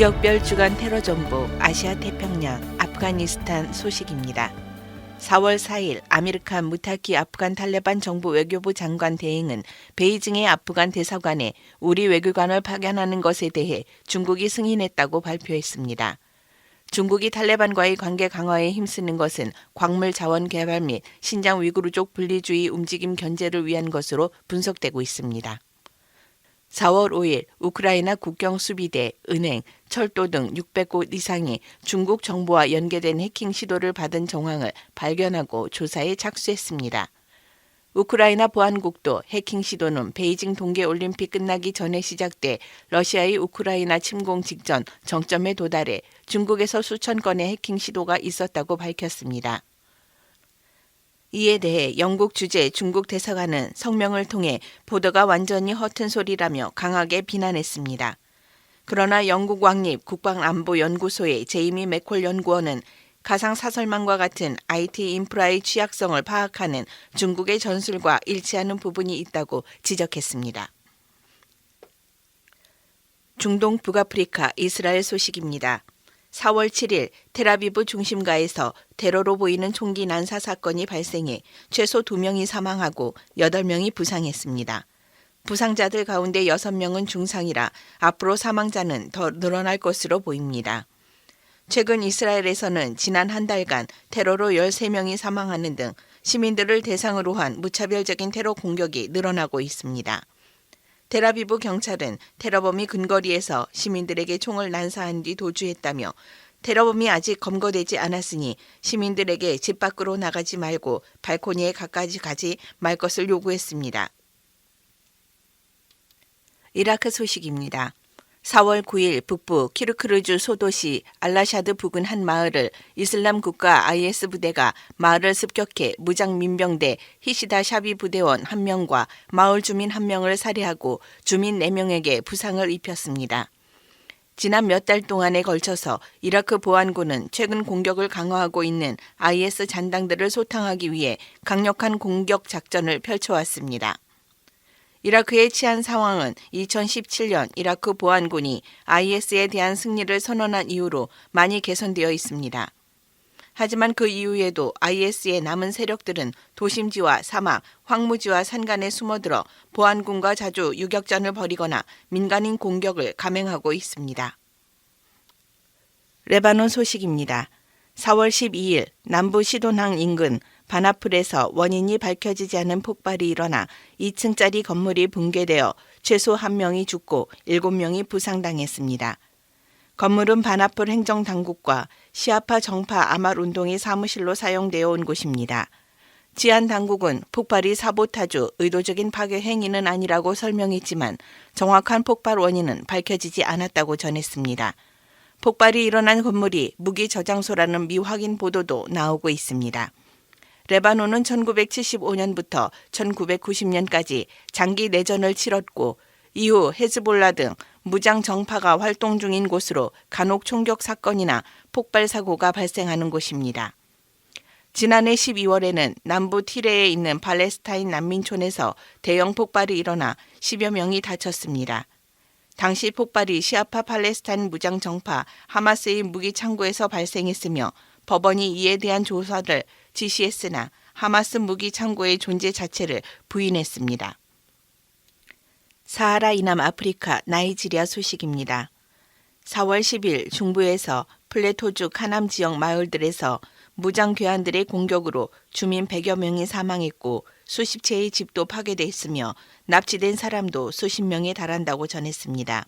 지역별 주간 테러 정보 아시아 태평양 아프가니스탄 소식입니다. 4월 4일 아미르칸 무타키 아프간 탈레반 정부 외교부 장관 대행은 베이징의 아프간 대사관에 우리 외교관을 파견하는 것에 대해 중국이 승인했다고 발표했습니다. 중국이 탈레반과의 관계 강화에 힘쓰는 것은 광물 자원 개발 및 신장 위구르 족 분리주의 움직임 견제를 위한 것으로 분석되고 있습니다. 4월 5일 우크라이나 국경 수비대, 은행, 철도 등 600곳 이상이 중국 정부와 연계된 해킹 시도를 받은 정황을 발견하고 조사에 착수했습니다. 우크라이나 보안국도 해킹 시도는 베이징 동계올림픽 끝나기 전에 시작돼 러시아의 우크라이나 침공 직전 정점에 도달해 중국에서 수천 건의 해킹 시도가 있었다고 밝혔습니다. 이에 대해 영국 주재 중국 대사관은 성명을 통해 보도가 완전히 허튼 소리라며 강하게 비난했습니다. 그러나 영국 왕립 국방안보연구소의 제이미 맥콜 연구원은 가상 사설망과 같은 IT 인프라의 취약성을 파악하는 중국의 전술과 일치하는 부분이 있다고 지적했습니다. 중동 북아프리카 이스라엘 소식입니다. 4월 7일 테라비브 중심가에서 테러로 보이는 총기 난사 사건이 발생해 최소 2명이 사망하고 8명이 부상했습니다. 부상자들 가운데 6명은 중상이라 앞으로 사망자는 더 늘어날 것으로 보입니다. 최근 이스라엘에서는 지난 한 달간 테러로 13명이 사망하는 등 시민들을 대상으로 한 무차별적인 테러 공격이 늘어나고 있습니다. 테라비브 경찰은 테러범이 근거리에서 시민들에게 총을 난사한 뒤 도주했다며 테러범이 아직 검거되지 않았으니 시민들에게 집 밖으로 나가지 말고 발코니에 가까이 가지 말 것을 요구했습니다. 이라크 소식입니다. 4월 9일 북부 키르크르주 소도시 알라샤드 부근 한 마을을 이슬람 국가 IS 부대가 마을을 습격해 무장 민병대 히시다 샤비 부대원 1명과 마을 주민 1명을 살해하고 주민 4명에게 부상을 입혔습니다. 지난 몇 달 동안에 걸쳐서 이라크 보안군은 최근 공격을 강화하고 있는 IS 잔당들을 소탕하기 위해 강력한 공격 작전을 펼쳐왔습니다. 이라크의 치안 상황은 2017년 이라크 보안군이 IS에 대한 승리를 선언한 이후로 많이 개선되어 있습니다. 하지만 그 이후에도 IS의 남은 세력들은 도심지와 사막, 황무지와 산간에 숨어들어 보안군과 자주 유격전을 벌이거나 민간인 공격을 감행하고 있습니다. 레바논 소식입니다. 4월 12일 남부 시돈항 인근 바나풀에서 원인이 밝혀지지 않은 폭발이 일어나 2층짜리 건물이 붕괴되어 최소 1명이 죽고 7명이 부상당했습니다. 건물은 바나풀 행정당국과 시아파 정파 아말 운동의 사무실로 사용되어 온 곳입니다. 치안 당국은 폭발이 사보타주 의도적인 파괴 행위는 아니라고 설명했지만 정확한 폭발 원인은 밝혀지지 않았다고 전했습니다. 폭발이 일어난 건물이 무기 저장소라는 미확인 보도도 나오고 있습니다. 레바논은 1975년부터 1990년까지 장기 내전을 치렀고 이후 헤즈볼라 등 무장 정파가 활동 중인 곳으로 간혹 총격 사건이나 폭발 사고가 발생하는 곳입니다. 지난해 12월에는 남부 티레에 있는 팔레스타인 난민촌에서 대형 폭발이 일어나 10여 명이 다쳤습니다. 당시 폭발이 시아파 팔레스타인 무장 정파 하마스의 무기 창고에서 발생했으며 법원이 이에 대한 조사를 지시했으나 하마스 무기 창고의 존재 자체를 부인했습니다. 사하라 이남 아프리카 나이지리아 소식입니다. 4월 10일 중부에서 플레토주 카남 지역 마을들에서 무장 괴한들의 공격으로 주민 100여 명이 사망했고 수십 채의 집도 파괴됐으며 납치된 사람도 수십 명에 달한다고 전했습니다.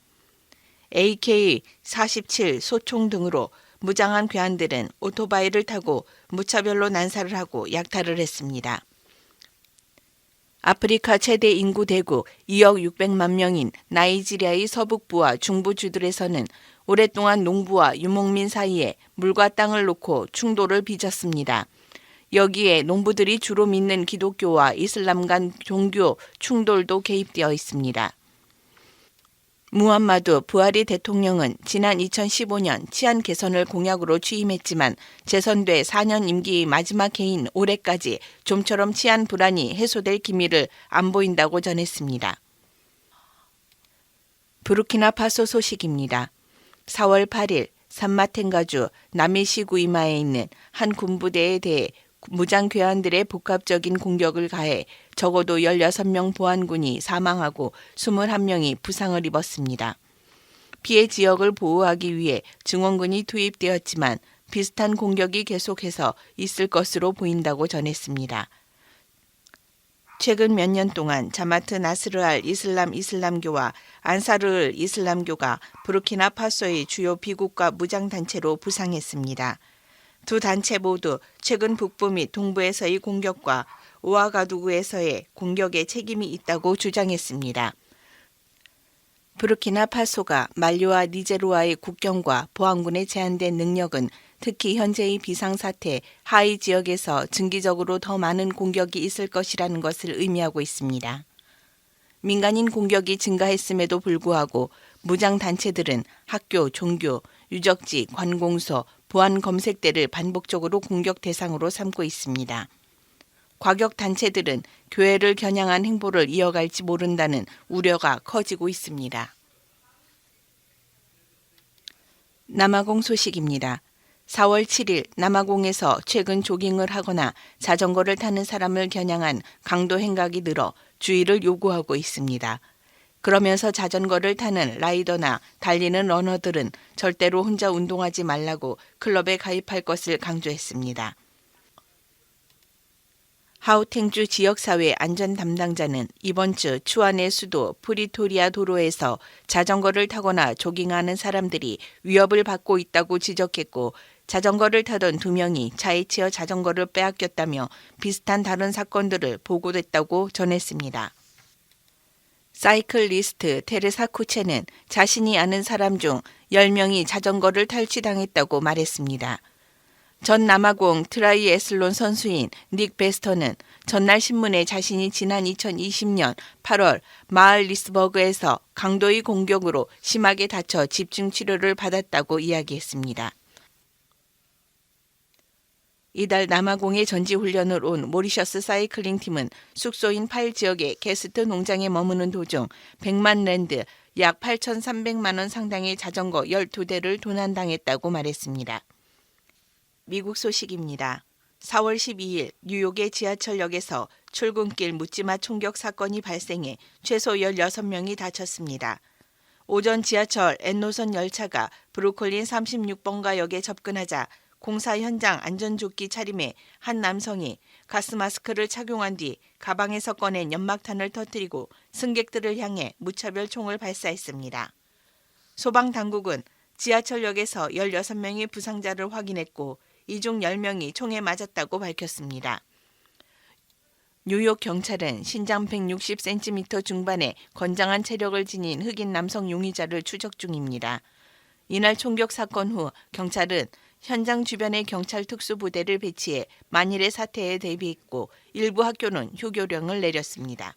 AK-47 소총 등으로 무장한 괴한들은 오토바이를 타고 무차별로 난사를 하고 약탈을 했습니다. 아프리카 최대 인구 대국 2억 600만 명인 나이지리아의 서북부와 중부주들에서는 오랫동안 농부와 유목민 사이에 물과 땅을 놓고 충돌을 빚었습니다. 여기에 농부들이 주로 믿는 기독교와 이슬람 간 종교 충돌도 개입되어 있습니다. 무함마두 부하리 대통령은 지난 2015년 치안 개선을 공약으로 취임했지만 재선돼 4년 임기의 마지막 해인 올해까지 좀처럼 치안 불안이 해소될 기미를 안 보인다고 전했습니다. 부르키나파소 소식입니다. 4월 8일 산마텐가주 남해시구 이마에 있는 한 군부대에 대해 무장 괴한들의 복합적인 공격을 가해 적어도 16명 보안군이 사망하고 21명이 부상을 입었습니다. 피해 지역을 보호하기 위해 증원군이 투입되었지만 비슷한 공격이 계속해서 있을 것으로 보인다고 전했습니다. 최근 몇 년 동안 자마트 나스르알 이슬람 이슬람교와 안사르을 이슬람교가 부르키나파소의 주요 비국가 무장단체로 부상했습니다. 두 단체 모두 최근 북부 및 동부에서의 공격과 오아가두구에서의 공격에 책임이 있다고 주장했습니다. 부르키나파소가 말리와 니제르와의 국경과 보안군의 제한된 능력은 특히 현재의 비상사태 하이 지역에서 증기적으로 더 많은 공격이 있을 것이라는 것을 의미하고 있습니다. 민간인 공격이 증가했음에도 불구하고 무장 단체들은 학교, 종교, 유적지, 관공서, 보안 검색대를 반복적으로 공격 대상으로 삼고 있습니다. 과격 단체들은 교회를 겨냥한 행보를 이어갈지 모른다는 우려가 커지고 있습니다. 남아공 소식입니다. 4월 7일 남아공에서 최근 조깅을 하거나 자전거를 타는 사람을 겨냥한 강도 행각이 늘어 주의를 요구하고 있습니다. 그러면서 자전거를 타는 라이더나 달리는 러너들은 절대로 혼자 운동하지 말라고 클럽에 가입할 것을 강조했습니다. 하우탱주 지역사회 안전 담당자는 이번 주 추안의 수도 프리토리아 도로에서 자전거를 타거나 조깅하는 사람들이 위협을 받고 있다고 지적했고 자전거를 타던 두 명이 차에 치여 자전거를 빼앗겼다며 비슷한 다른 사건들을 보고됐다고 전했습니다. 사이클리스트 테레사 쿠체는 자신이 아는 사람 중 10명이 자전거를 탈취당했다고 말했습니다. 전 남아공 트라이애슬론 선수인 닉 베스터는 전날 신문에 자신이 지난 2020년 8월 마을 리스버그에서 강도의 공격으로 심하게 다쳐 집중 치료를 받았다고 이야기했습니다. 이달 남아공에 전지훈련을 온 모리셔스 사이클링 팀은 숙소인 팔 지역의 게스트 농장에 머무는 도중 100만 랜드 약 8,300만 원 상당의 자전거 12대를 도난당했다고 말했습니다. 미국 소식입니다. 4월 12일 뉴욕의 지하철역에서 출근길 묻지마 총격 사건이 발생해 최소 16명이 다쳤습니다. 오전 지하철 N노선 열차가 브루클린 36번가 역에 접근하자 공사 현장 안전조끼 차림에 한 남성이 가스마스크를 착용한 뒤 가방에서 꺼낸 연막탄을 터뜨리고 승객들을 향해 무차별 총을 발사했습니다. 소방당국은 지하철역에서 16명의 부상자를 확인했고 이 중 10명이 총에 맞았다고 밝혔습니다. 뉴욕 경찰은 신장 160cm 중반의 건장한 체력을 지닌 흑인 남성 용의자를 추적 중입니다. 이날 총격 사건 후 경찰은 현장 주변에 경찰 특수부대를 배치해 만일의 사태에 대비했고 일부 학교는 휴교령을 내렸습니다.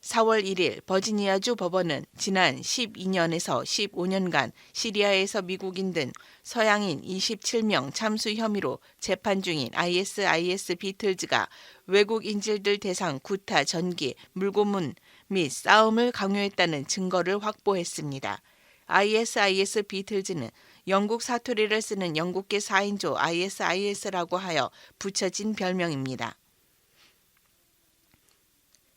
4월 1일 버지니아주 법원은 지난 12년에서 15년간 시리아에서 미국인 등 서양인 27명 참수 혐의로 재판 중인 ISIS 비틀즈가 외국 인질들 대상 구타 전기, 물고문 및 싸움을 강요했다는 증거를 확보했습니다. ISIS 비틀즈는 영국 사투리를 쓰는 영국계 4인조 ISIS라고 하여 붙여진 별명입니다.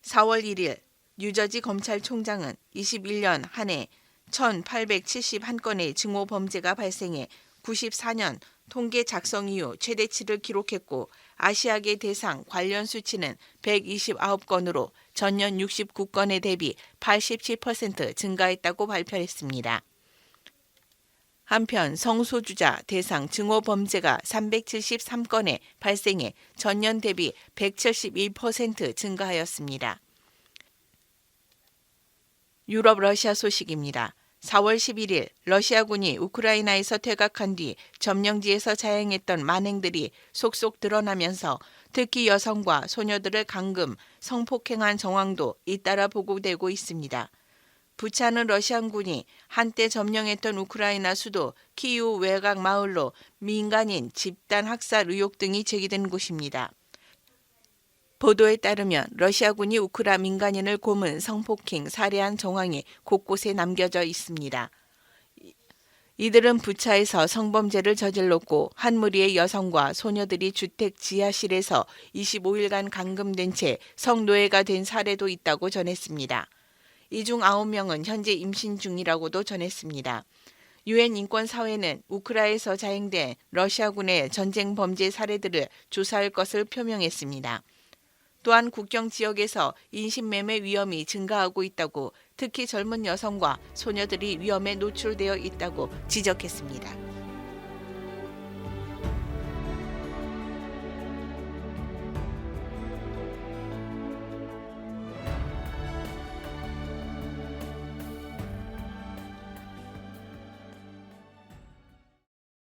4월 1일 뉴저지 검찰총장은 21년 한 해 1,871건의 증오 범죄가 발생해 94년 통계 작성 이후 최대치를 기록했고 아시아계 대상 관련 수치는 129건으로 전년 69건에 대비 87% 증가했다고 발표했습니다. 한편 성소주자 대상 증오 범죄가 373건에 발생해 전년 대비 171% 증가하였습니다. 유럽 러시아 소식입니다. 4월 11일 러시아군이 우크라이나에서 퇴각한 뒤 점령지에서 자행했던 만행들이 속속 드러나면서 특히 여성과 소녀들을 감금, 성폭행한 정황도 잇따라 보고되고 있습니다. 부차는 러시안군이 한때 점령했던 우크라이나 수도 키우 외곽 마을로 민간인 집단 학살 의혹 등이 제기된 곳입니다. 보도에 따르면 러시아군이 우크라 민간인을 고문, 성폭행, 살해한 정황이 곳곳에 남겨져 있습니다. 이- 이들은 부차에서 성범죄를 저질렀고 한 무리의 여성과 소녀들이 주택 지하실에서 25일간 감금된 채 성노예가 된 사례도 있다고 전했습니다. 이 중 9명은 현재 임신 중이라고도 전했습니다. 유엔 인권사회는 우크라에서 자행된 러시아군의 전쟁 범죄 사례들을 조사할 것을 표명했습니다. 또한 국경 지역에서 인신매매 위험이 증가하고 있다고 특히 젊은 여성과 소녀들이 위험에 노출되어 있다고 지적했습니다.